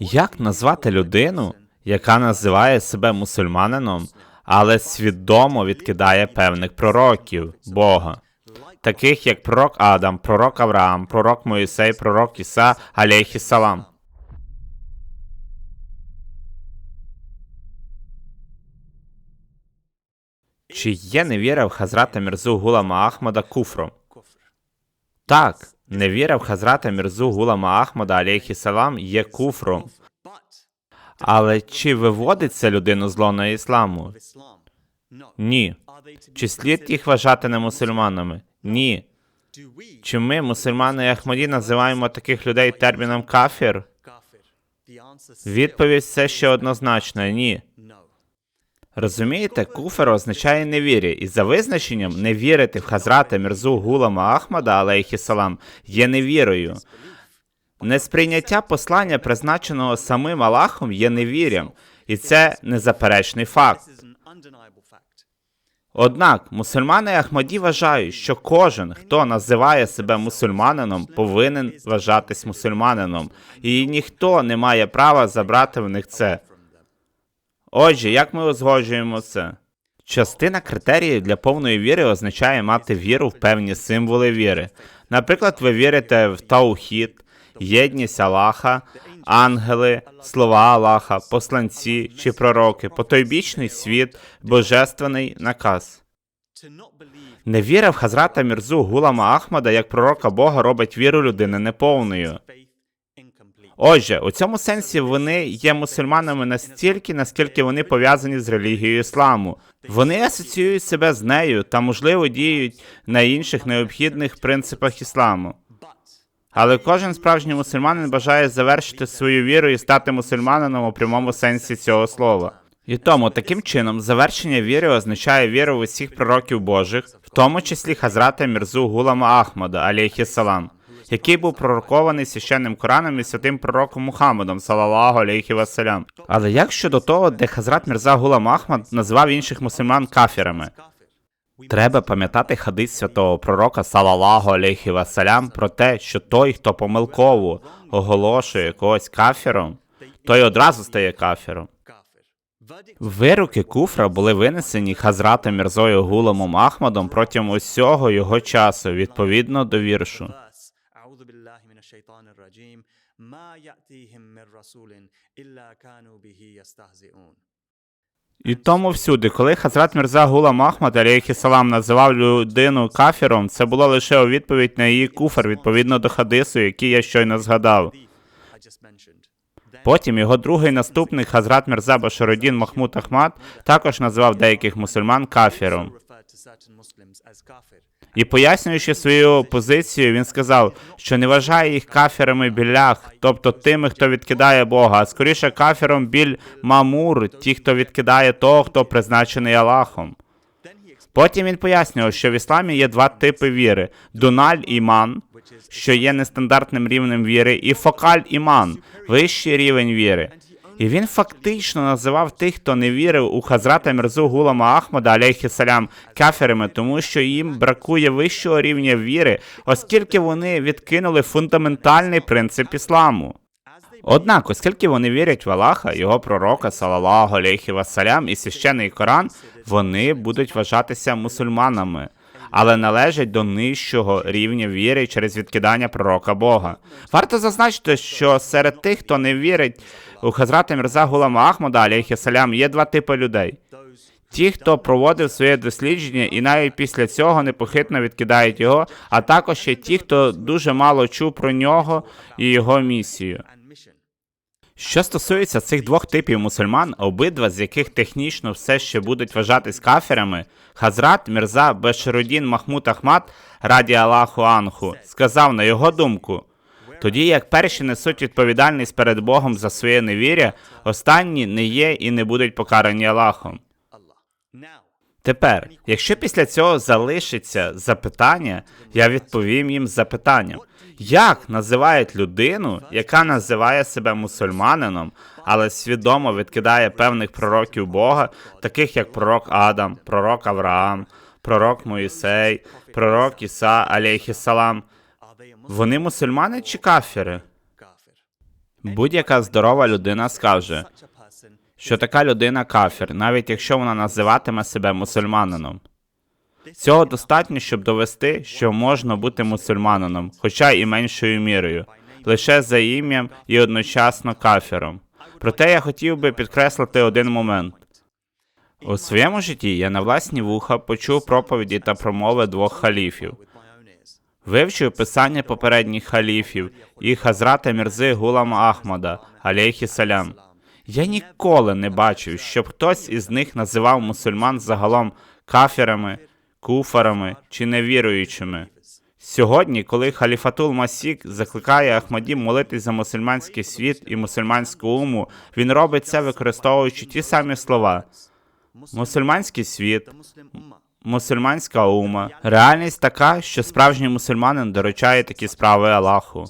Як назвати людину, яка називає себе мусульманином, але свідомо відкидає певних пророків Бога, таких як пророк Адам, пророк Авраам, пророк Моїсей, пророк Іса, алейхіссалам? Чи є невіра в Хазрата Мірзу Гулама Ахмада куфром? Так, невіра в Хазрата Мірзу Гулама Ахмада алейхіссалам є куфром. Але чи виводить це людину з лона ісламу? Ні. Чи слід їх вважати не мусульманами? Ні. Чи ми, мусульмани і Ахмаді, називаємо таких людей терміном кафір? Відповідь все ще однозначна ні. Розумієте, куфер означає невірі, і за визначенням не вірити в Хазрата Мірзу Гулама Ахмада, алейхісалам, є невірою. Несприйняття послання, призначеного самим Аллахом, є невір'ям, і це незаперечний факт. Однак мусульмани Ахмаді вважають, що кожен, хто називає себе мусульманином, повинен вважатись мусульманином, і ніхто не має права забрати в них це. Отже, як ми узгоджуємо це? Частина критеріїв для повної віри означає мати віру в певні символи віри. Наприклад, ви вірите в Таухід, єдність Аллаха, ангели, слова Аллаха, посланці чи пророки, потойбічний світ, божественний наказ. Невіра в Хазрата Мірзу Гулама Ахмада як пророка Бога робить віру людини неповною. Отже, у цьому сенсі вони є мусульманами настільки, наскільки вони пов'язані з релігією ісламу. Вони асоціюють себе з нею та, можливо, діють на інших необхідних принципах ісламу. Але кожен справжній мусульманин бажає завершити свою віру і стати мусульманином у прямому сенсі цього слова. І тому таким чином завершення віри означає віру в усіх пророків Божих, в тому числі Хазрата Мірзу Гулама Ахмада, алейхіссалам, який був пророкований священним Кораном і святим пророком Мухаммедом, салаллаху алейхі вассалям. Але як щодо того, де Хазрат Мірза Гулам Ахмад назвав інших мусульман кафірами? Треба пам'ятати хадис святого пророка салаллаху алейхі вассалям про те, що той, хто помилково оголошує когось кафіром, той одразу стає кафіром. Вироки куфра були винесені Хазратом Мірзою Гуламом Ахмадом протягом усього його часу, відповідно до віршу. أعوذ بالله من الشيطان الرجيم ما يأتيهم من رسول إلا كانوا به يستهزئون І тому всюди, коли Хазрат Мірза Гулам Ахмад алейхіссалам називав людину кафіром, це було лише у відповідь на її куфр відповідно до хадису, який я щойно згадав. I just mentioned. Then Потім його другий наступник Хазрат Мірза Башарудін Махмуд Ахмад також назвав деяких мусульман кафіром. І пояснюючи свою позицію, він сказав, що не вважає їх кафірами білях, тобто тими, хто відкидає Бога, а скоріше кафіром біль мамур, ті, хто відкидає того, хто призначений Аллахом. Потім він пояснював, що в ісламі є два типи віри: дуналь іман, що є нестандартним рівнем віри, і фокаль іман, вищий рівень віри. І він фактично називав тих, хто не вірив у Хазрата Мірзу Гулама Ахмада, алейхіссалям, каферами, тому що їм бракує вищого рівня віри, оскільки вони відкинули фундаментальний принцип ісламу. Однак, оскільки вони вірять в Аллаха, його пророка, салаллаху алейхі вассалям, і священний Коран, вони будуть вважатися мусульманами, але належать до нижчого рівня віри через відкидання пророка Бога. Варто зазначити, що серед тих, хто не вірить у Хазрата Мірза Гулама Ахмада, Алейхісалям, є два типи людей. Ті, хто проводив своє дослідження і навіть після цього непохитно відкидають його, а також є ті, хто дуже мало чув про нього і його місію. Що стосується цих двох типів мусульман, обидва з яких технічно все ще будуть вважатись кафірами, Хазрат Мірза Бешерудін Махмуд Ахмад, раді Аллаху Анху, сказав на його думку. Тоді як перші несуть відповідальність перед Богом за своє невір'я, останні не є і не будуть покарані Аллахом. Тепер, якщо після цього залишиться запитання, я відповім їм запитанням. Як називають людину, яка називає себе мусульманином, але свідомо відкидає певних пророків Бога, таких як пророк Адам, пророк Авраам, пророк Моїсей, пророк Іса, алейхіссалам? Вони мусульмани чи кафіри? Будь-яка здорова людина скаже, що така людина кафір, навіть якщо вона називатиме себе мусульманином. Цього достатньо, щоб довести, що можна бути мусульманином, хоча і меншою мірою, лише за ім'ям і одночасно кафіром. Проте я хотів би підкреслити один момент. У своєму житті я на власні вуха почув проповіді та промови двох халіфів. Вивчив писання попередніх халіфів і Хазрата Мірзи Гулама Ахмада, алейхі салям. Я ніколи не бачив, щоб хтось із них називав мусульман загалом кафірами, куфарами чи невіруючими. Сьогодні, коли халіфатул Масік закликає Ахмадів молитись за мусульманський світ і мусульманську уму, він робить це використовуючи ті самі слова: мусульманський світ, мусульманська ума. Реальність така, що справжній мусульманин доручає такі справи Аллаху.